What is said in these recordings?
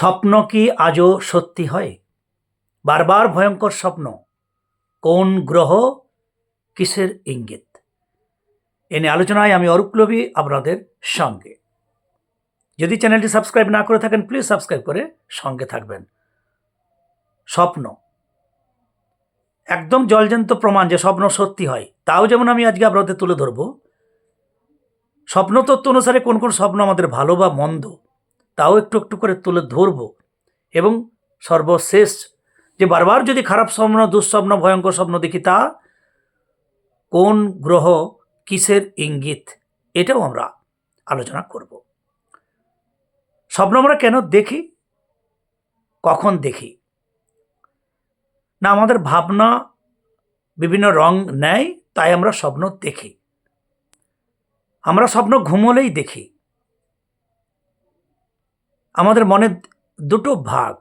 স্বপ্ন কি আজও সত্যি হয়? বারবার ভয়ঙ্কর স্বপ্ন। কোন গ্রহ কিসের ইঙ্গিত? এনে আলোচনায় আমি অরূপলবী আপনাদের সঙ্গে। যদি চ্যানেলটি সাবস্ক্রাইব না করে থাকেন, প্লিজ সাবস্ক্রাইব করে সঙ্গে থাকবেন। স্বপ্ন। একদম জলজন্ত প্রমাণ যে স্বপ্ন সত্যি হয়, তাও যেমন আমি আজকে আপনাদের তুলে ধরব, স্বপ্ন তত্ত্ব অনুসারে কোন কোন স্বপ্ন আমাদের ভালো বা মন্দ তাও একটু একটু করে তুলে ধরব। এবং সর্বশেষ যে বারবার যদি খারাপ স্বপ্ন, দুঃস্বপ্ন, ভয়ঙ্কর স্বপ্ন দেখি, তা কোন গ্রহ কিসের ইঙ্গিত? এটাও আমরা আলোচনা করব। স্বপ্ন আমরা কেন দেখি? কখন দেখি? না, আমাদের ভাবনা বিভিন্ন রং নেয়, তাই আমরা স্বপ্ন দেখি। আমরা স্বপ্ন ঘুমোলেই দেখি। আমাদের মনে দুটো ভাগ,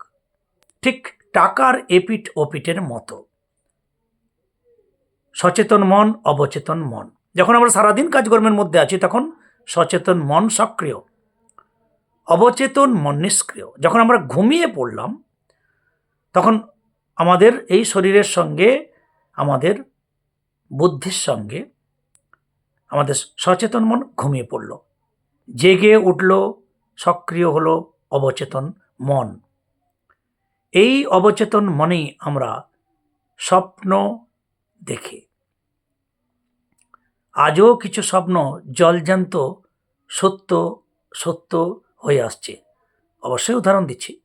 ঠিক টাকার এপিট ওপিটের মতো। সচেতন মন, অবচেতন মন। যখন আমরা সারাদিন কাজকর্মের মধ্যে আছি, তখন সচেতন মন সক্রিয়, অবচেতন মন নিষ্ক্রিয়। যখন আমরা ঘুমিয়ে পড়লাম, তখন আমাদের এই শরীরের সঙ্গে, আমাদের বুদ্ধির সঙ্গে আমাদের সচেতন মন ঘুমিয়ে পড়ল। জেগে উঠল, সক্রিয় হলো অবচেতন মন। এই অবচেতন মনেই আমরা স্বপ্ন দেখি। আজও কিছু স্বপ্ন জলজান্ত সত্য সত্য হয়ে আসছে। অবশ্যই উদাহরণ দিচ্ছি।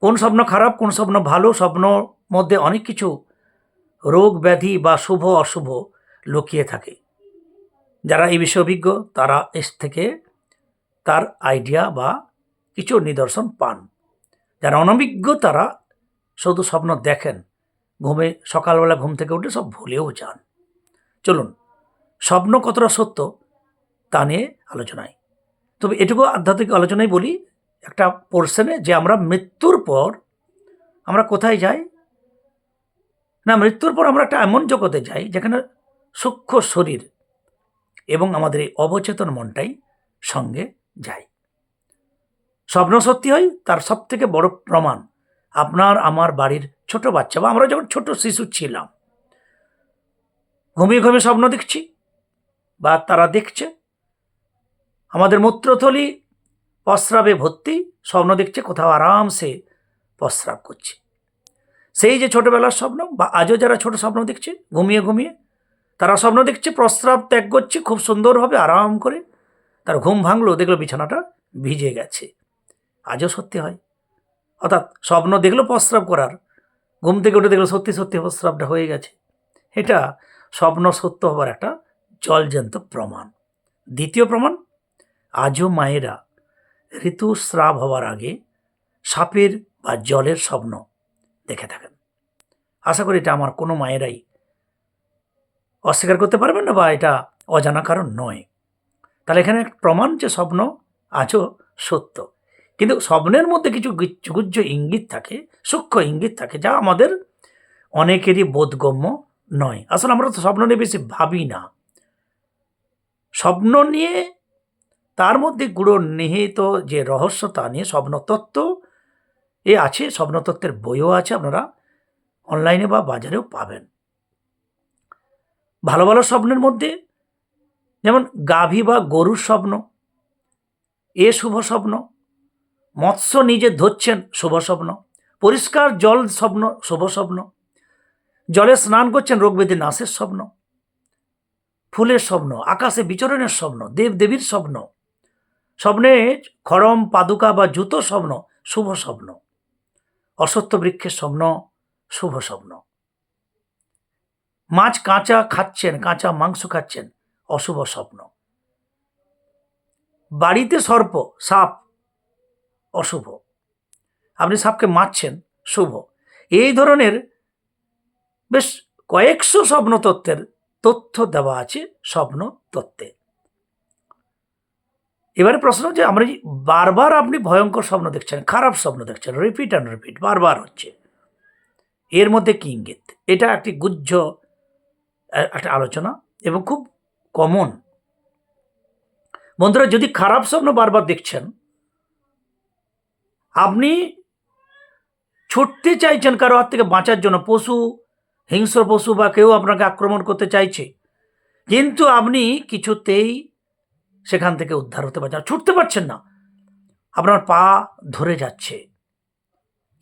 কোন স্বপ্ন খারাপ, কোন স্বপ্ন ভালো, স্বপ্ন মধ্যে অনেক কিছু রোগ, ব্যাধি বা শুভ, অশুভ লুকিয়ে থাকে। যারা এই বিষয়ে অভিজ্ঞ, তারা এস থেকে তার আইডিয়া বা কিছু নিদর্শন পান। যারা অনভিজ্ঞ তারা শুধু স্বপ্ন দেখেন, ঘুমে, সকালবেলা ঘুম থেকে উঠে সব ভুলেও যান। চলুন, স্বপ্ন কতটা সত্য তা নিয়ে আলোচনায়। তবে এটুকু আধ্যাত্মিক আলোচনায় বলি, একটা পোর্শনে যে আমরা মৃত্যুর পর আমরা কোথায় যাই? না, মৃত্যুর পর আমরা একটা এমন জগতে যাই যেখানে সূক্ষ্ম শরীর এবং আমাদের এই অবচেতন মনটাই সঙ্গে যায়। স্বপ্ন সত্যি হয়, তার সব থেকে বড় প্রমাণ আপনার, আমার বাড়ির ছোট বাচ্চা বা আমরা যখন ছোট শিশু ছিলাম। ঘুমিয়ে ঘুমিয়ে স্বপ্ন দেখছি বা তারা দেখছে। আমাদের মূত্রথলি প্রস্রাবে ভর্তি, স্বপ্ন দেখছে কোথাও আরামসে প্রস্রাব করছে। সেই যে ছোটবেলার স্বপ্ন বা আজও যারা ছোট স্বপ্ন দেখছে, ঘুমিয়ে ঘুমিয়ে তারা স্বপ্ন দেখছে, প্রস্রাব ত্যাগ করছে, খুব সুন্দরভাবে আরাম করে। তার ঘুম ভাঙলো, দেখল বিছানাটা ভিজে গেছে। আজও সত্যি হয়। অর্থাৎ স্বপ্ন দেখল প্রস্রাব করার, ঘুম থেকে উঠে দেখল সত্যি সত্যি প্রস্রাবটা হয়ে গেছে। এটা স্বপ্ন সত্য হবার একটা জলজন্ত প্রমাণ। দ্বিতীয় প্রমাণ, আজও মায়েরা ঋতুস্রাব হওয়ার আগে সাপের বা জলের স্বপ্ন দেখে থাকেন। আশা করি এটা আমার কোনো মায়েরাই অস্বীকার করতে পারবেন না বা এটা অজানা কারণ নয়। তাহলে এখানে প্রমাণ যে স্বপ্ন আজও সত্য। কিন্তু স্বপ্নের মধ্যে কিছু গুজ্জ ইঙ্গিত থাকে, সূক্ষ্ম ইঙ্গিত থাকে, যা আমাদের অনেকেরই বোধগম্য নয়। আসলে আমরা তো স্বপ্ন নিয়ে বেশি ভাবি না। স্বপ্ন নিয়ে তার মধ্যে গুঁড়ো নিহিত যে রহস্য তা নিয়ে স্বপ্নতত্ত্ব এ আছে স্বপ্নতত্ত্বের বইও আছে, আপনারা অনলাইনে বা বাজারেও পাবেন। ভালো ভালো স্বপ্নের মধ্যে যেমন গাভী বা গরুর স্বপ্ন, এ শুভ স্বপ্ন, মৎস্য নিজে ধরছেন শুভ স্বপ্ন, পরিষ্কার জল স্বপ্ন শুভ স্বপ্ন, জলে স্নান করছেন রোগবেদী নাশের স্বপ্ন, ফুলের স্বপ্ন, আকাশে বিচরণের স্বপ্ন দেব দেবীর স্বপ্ন, স্বপ্নে খড়ম, পাদুকা বা জুতো স্বপ্ন শুভ স্বপ্ন, অসত্য বৃক্ষের স্বপ্ন শুভ স্বপ্ন। মাছ কাঁচা খাচ্ছেন, কাঁচা মাংস খাচ্ছেন অশুভ স্বপ্ন। বাড়িতে সর্প, সাপ অশুভ। আপনি সাপকে মারছেন, শুভ। এই ধরনের বেশ কয়েকশো স্বপ্ন তত্ত্বের তথ্য দেওয়া আছে স্বপ্ন তত্ত্বে এবারে প্রশ্ন যে আমরা বারবার আপনি ভয়ঙ্কর স্বপ্ন দেখছেন, খারাপ স্বপ্ন দেখছেন রিপিট অ্যান্ড রিপিট বারবার হচ্ছে। এর মধ্যে কি ইঙ্গিত? এটা একটি গুজ্জ একটা আলোচনা এবং খুব কমন। বন্ধুরা, যদি খারাপ স্বপ্ন বারবার দেখছেন, আপনি ছুটতে চাইছেন কারও হাত থেকে বাঁচার জন্য, পশু, হিংস্র পশু বা কেউ আপনাকে আক্রমণ করতে চাইছে, কিন্তু আপনি কিছুতেই সেখান থেকে উদ্ধার হতে পারছেন ছুটতে পারছেন না, আপনার পা ধরে যাচ্ছে।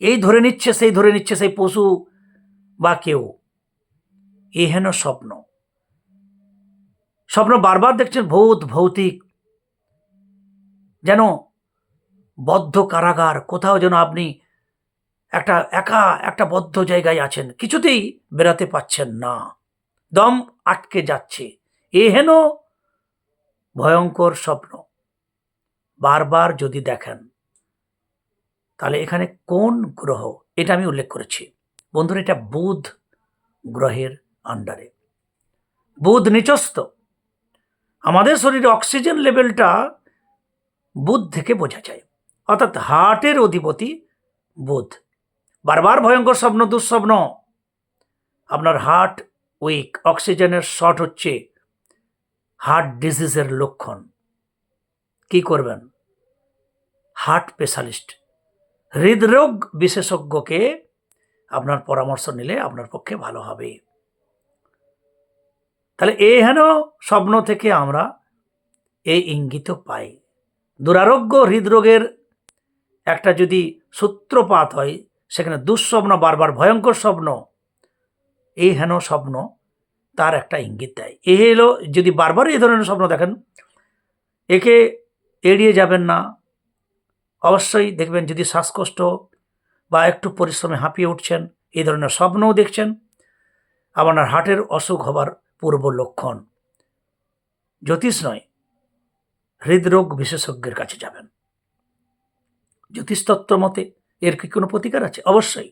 এই ধরে নিচ্ছে, সেই ধরে নিচ্ছে, সেই পশু বা কেউ। এহেন স্বপ্ন। স্বপ্ন বারবার দেখছেন ভূত, ভৌতিক। যেন বদ্ধ কারাগার, কোথাও যেন আপনি একটা একা, একটা বদ্ধ জায়গায় আছেন, কিছুতেই বেরাতে পাচ্ছেন না। দম আটকে যাচ্ছে। এহেন ভয়ঙ্কর স্বপ্ন। বারবার যদি দেখেন, তাহলে এখানে কোন গ্রহ? এটা আমি উল্লেখ করেছি। বন্ধুরা, এটা বুধ গ্রহের আন্ডারে। বুধ নিচস্ত আমাদের শরীরে অক্সিজেন লেভেলটা বুধ থেকে বোঝা যায়। অর্থাৎ হার্টের অধিপতি বুধ। বারবার ভয়ঙ্কর স্বপ্ন, দুঃস্বপ্ন। আপনার হার্ট উইক, অক্সিজেনের শর্ট হচ্ছে হার্ট ডিজিজের লক্ষণ। কি করবেন? Heart specialist. হৃদরোগ বিশেষজ্ঞকে আপনার পরামর্শ নিলে আপনার পক্ষে ভালো হবে। তাহলে এহেন স্বপ্ন থেকে আমরা এই ইঙ্গিত পাই। দুরারোগ্য হৃদরোগের একটা যদি সূত্রপাত হয়, সেখানে দুঃস্বপ্ন, বারবার ভয়ঙ্কর স্বপ্ন এই হেন স্বপ্ন তার একটা ইঙ্গিত দেয়। এ হলো যদি বারবার এই ধরনের স্বপ্ন দেখেন, একে এড়িয়ে যাবেন না। অবশ্যই দেখবেন যদি শ্বাসকষ্ট বা একটু পরিশ্রমে হাঁপিয়ে উঠছেন এই ধরনের স্বপ্নও দেখছেন, আপনার হার্টের অসুখ হবার পূর্ব লক্ষণ। জ্যোতিষ নয়, হৃদরোগ বিশেষজ্ঞের কাছে যাবেন। জ্যোতিষতত্ত্ব মতে এর কি কোনো প্রতিকার আছে? অবশ্যই।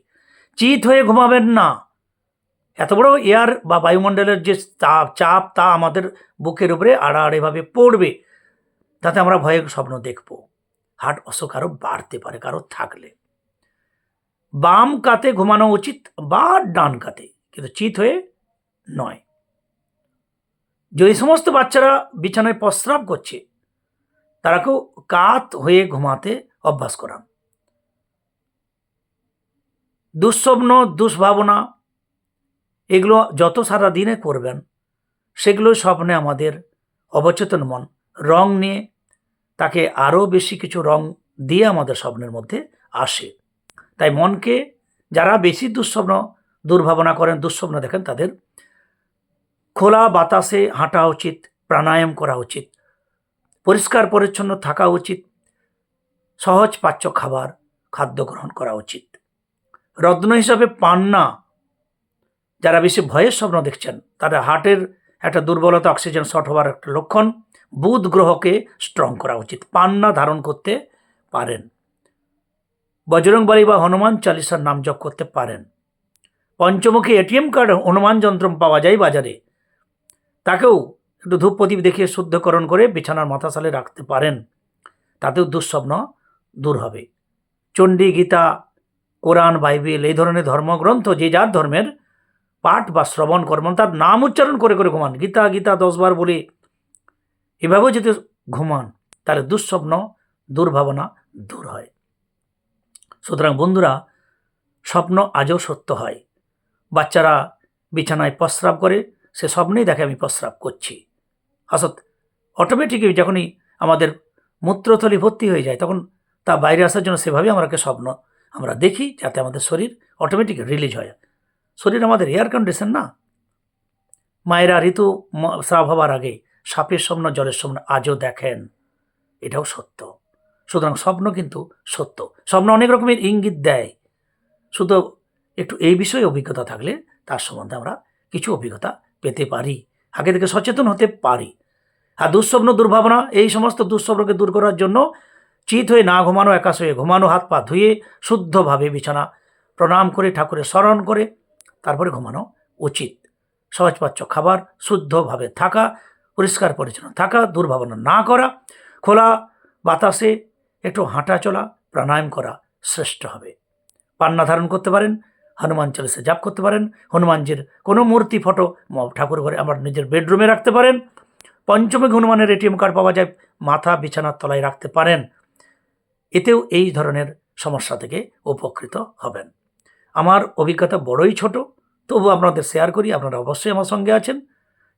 চিত হয়ে ঘুমাবেন না। এত বড় এয়ার বা বায়ুমণ্ডলের যে তাপ চাপ তা আমাদের বুকের উপরে আড়াআড়িভাবে পড়বে। তাতে আমরা ভয়ে স্বপ্ন দেখব। হার্ট অসুখ আরও বাড়তে পারে কারও থাকলে। বাম কাতে ঘুমানো উচিত, বা ডান কাতে। কিন্তু চিত হয়ে নয়। যে সমস্ত বাচ্চারা বিছানায় প্রস্রাব করছে, তারাকেও কাত হয়ে ঘুমাতে অভ্যাস করান। দুঃস্বপ্ন দুষ্ভাবনা এগুলো যত সারা দিনে করবেন, সেগুলো স্বপ্নে আমাদের অবচেতন মন, রং নিয়ে তাকে আরও বেশি কিছু রং দিয়ে আমাদের স্বপ্নের মধ্যে আসে। তাই মনকে যারা বেশি দুঃস্বপ্ন, দুর্ভাবনা করেন, দুঃস্বপ্ন দেখেন, তাদের খোলা বাতাসে হাঁটা উচিত, প্রাণায়াম করা উচিত, পরিষ্কার পরিচ্ছন্ন থাকা উচিত, সহজ পাচ্য খাবার, খাদ্য গ্রহণ করা উচিত। রত্ন হিসাবে পান্না, যারা বেশি ভয়ের স্বপ্ন দেখছেন, তারা হার্টের একটা দুর্বলতা, অক্সিজেন শর্ট হওয়ার একটা লক্ষণ, বুধ গ্রহকে স্ট্রং করা উচিত, পান্না ধারণ করতে পারেন। বজরংবলী বা হনুমান চালিসার নাম জপ করতে পারেন। পঞ্চমুখী এটিএম কার্ড হনুমান যন্ত্র পাওয়া যায় বাজারে। তাকেও একটু ধূপ প্রদীপ দেখিয়ে শুদ্ধকরণ করে বিছানার মাথাশালে রাখতে পারেন। তাতেও দুঃস্বপ্ন দূর হবে। চণ্ডী গীতা, কোরআন, বাইবেল এই ধরনের ধর্মগ্রন্থ যে যার ধর্মের পাঠ বা শ্রবণ কর্মণ তার নাম উচ্চারণ করে করে ঘুমান। গীতা গীতা দশবার বলে এভাবেও যদি ঘুমান, তাহলে দুঃস্বপ্ন, দুর্ভাবনা দূর হয়। সুতরাং বন্ধুরা, স্বপ্ন আজও সত্য হয়। বাচ্চারা বিছানায় প্রস্রাব করে সে স্বপ্নেই দেখে আমি প্রস্রাব করছি। অর্থাৎ অটোমেটিকই যখনই আমাদের মূত্রথলি ভর্তি হয়ে যায়, তখন তা বাইরে আসার জন্য সেভাবেই আমাকে স্বপ্ন আমরা দেখি, যাতে আমাদের শরীর অটোমেটিক রিলিজ হয়। শরীর আমাদের এয়ার কন্ডিশন না? মায়েরা ঋতু স্রাব হবার আগে সাপের স্বপ্ন, জলের স্বপ্ন আজও দেখেন। এটাও সত্য। সুতরাং স্বপ্ন কিন্তু সত্য। স্বপ্ন অনেক রকমের ইঙ্গিত দেয়। শুধু একটু এই বিষয়ে অভিজ্ঞতা থাকলে তার সম্বন্ধে আমরা কিছু অভিজ্ঞতা পেতে পারি, আগে থেকে সচেতন হতে পারি। আর দুঃস্বপ্ন, দুর্ভাবনা, এই সমস্ত দুঃস্বপ্নকে দূর করার জন্য চিত হয়ে না ঘুমানো, একাশ হয়ে ঘুমানো, হাত পা ধুয়ে শুদ্ধভাবে বিছানা প্রণাম করে, ঠাকুরের স্মরণ করে, তারপরে ঘুমানো উচিত। সহজপাচ্য খাবার, শুদ্ধভাবে থাকা, পরিষ্কার পরিচ্ছন্ন থাকা, দুর্ভাবনা না করা, খোলা বাতাসে একটু হাঁটা চলা, প্রাণায়াম করা শ্রেষ্ঠ হবে। পান্না ধারণ করতে পারেন হনুমান চালিসা জাপ করতে পারেন, হনুমানজির কোনো মূর্তি, ফটো ঠাকুর ঘরে আমার নিজের বেডরুমে রাখতে পারেন, পঞ্চমী হনুমানের এটিএম কার্ড পাওয়া যায়, মাথা বিছানার তলায় রাখতে পারেন। এতেও এই ধরনের সমস্যা থেকে উপকৃত হবেন। আমার অভিজ্ঞতা বড়ই ছোট, তবু আপনাদের শেয়ার করি, আপনারা অবশ্যই আমার সঙ্গে আছেন।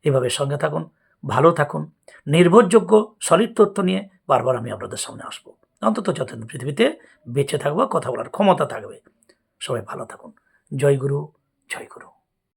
এভাবে সঙ্গে থাকুন, ভালো থাকুন, নির্ভরযোগ্য সলিড তথ্য নিয়ে বারবার আমি আপনাদের সামনে আসব। অন্তত যতদিন পৃথিবীতে বেঁচে থাকব, কথা বলার ক্ষমতা থাকবে। সবাই ভালো থাকুন। জয় গুরু জয় গুরু।